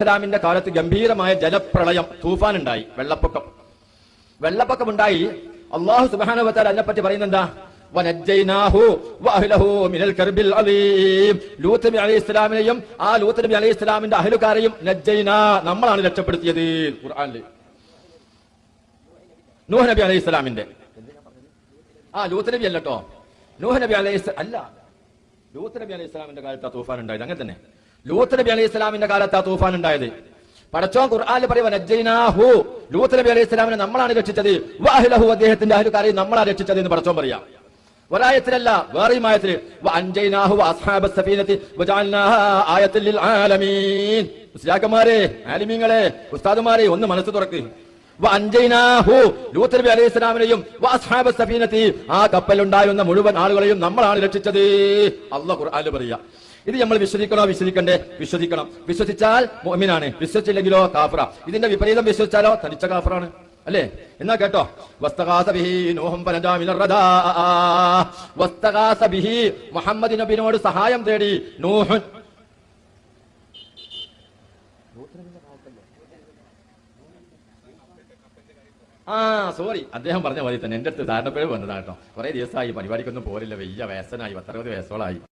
ഇസ്ലാമിന്റെ കാലത്ത് ഗംഭീരമായ ജലപ്രളയം തൂഫാൻ ഉണ്ടായി വെള്ളപ്പൊക്കം. വെള്ളപ്പൊക്കം ഉണ്ടായി അള്ളാഹു സുബാനുവത്താൽ അതിനെപ്പറ്റി കർബിൽ അലീം ലൂത്ത് നബി അലൈഹി ഇസ്ലാമിനെയും ആ ലൂത്ത് നബി അലൈഹി ഇസ്ലാമിന്റെ അഹലുകാരെയും നമ്മളാണ് രക്ഷപ്പെടുത്തിയത് ഖുർആനിൽ നൂഹ് നബി അലൈഹി ഇസ്ലാമിന്റെ ആ ലൂത്ത് നബി അല്ലട്ടോ നൂഹ് നബി അലൈഹി അല്ല. ലൂത്ത് നബി അലൈഹി ഇസ്ലാമിന്റെ കാലത്ത് ആ തൂഫാൻ ഉണ്ടായത് അങ്ങനെ തന്നെ. ലൂത്ത് നബി അലൈഹി ഇസ്ലാമിന്റെ കാലത്ത് ആ തൂഫാൻ ഉണ്ടായത്. പടച്ചോൻ ഖുർആാനിൽ പറയുവാൻ നജ്ജൈനാഹു ലൂത്ത് നബി അലൈഹി ഇസ്ലാമിനെ നമ്മളാണ് രക്ഷിച്ചത്. വാഹിലഹു അദ്ദേഹത്തിന്റെ അഹലുകാരെയും നമ്മളാണ് രക്ഷിച്ചത് എന്ന് പടച്ചോൻ പറയാം. ഒരായത്തിലല്ല വേറെയും ആയത്തിൽ ഒന്ന് മനസ്സ് തുറക്ക്. ലൂത്ത് നബി അലൈഹി സഫീനത്തി ആ കപ്പലുണ്ടായിരുന്ന മുഴുവൻ ആളുകളെയും നമ്മളാണ് രക്ഷിച്ചത്. അള്ള ഖുർആനിൽ പറയാ ഇത് നമ്മൾ വിശ്വസിക്കണോ? വിശ്വസിക്കണ്ടേ? വിശ്വസിക്കണം. വിശ്വസിച്ചാൽ മുഅ്മിനാണ്. വിശ്വസിച്ചില്ലെങ്കിലോ കാഫറ. ഇതിന്റെ വിപരീതം വിശ്വസിച്ചാലോ? തനിച്ച കാഫറാണ്. അല്ലേ? എന്നാ കേട്ടോ? മുഹമ്മദ് നബിയോട് സഹായം തേടി നൂഹുൻ ആ സോറി അദ്ദേഹം പറഞ്ഞ മതി തന്നെ. എന്റെ അടുത്ത് ധാരണപ്പേര് വന്നതാട്ടോ കുറെ ദിവസമായി പരിപാടിക്കൊന്നും പോരില്ല വലിയ വയസ്സനായി പത്തറുപത് വയസ്സോളായി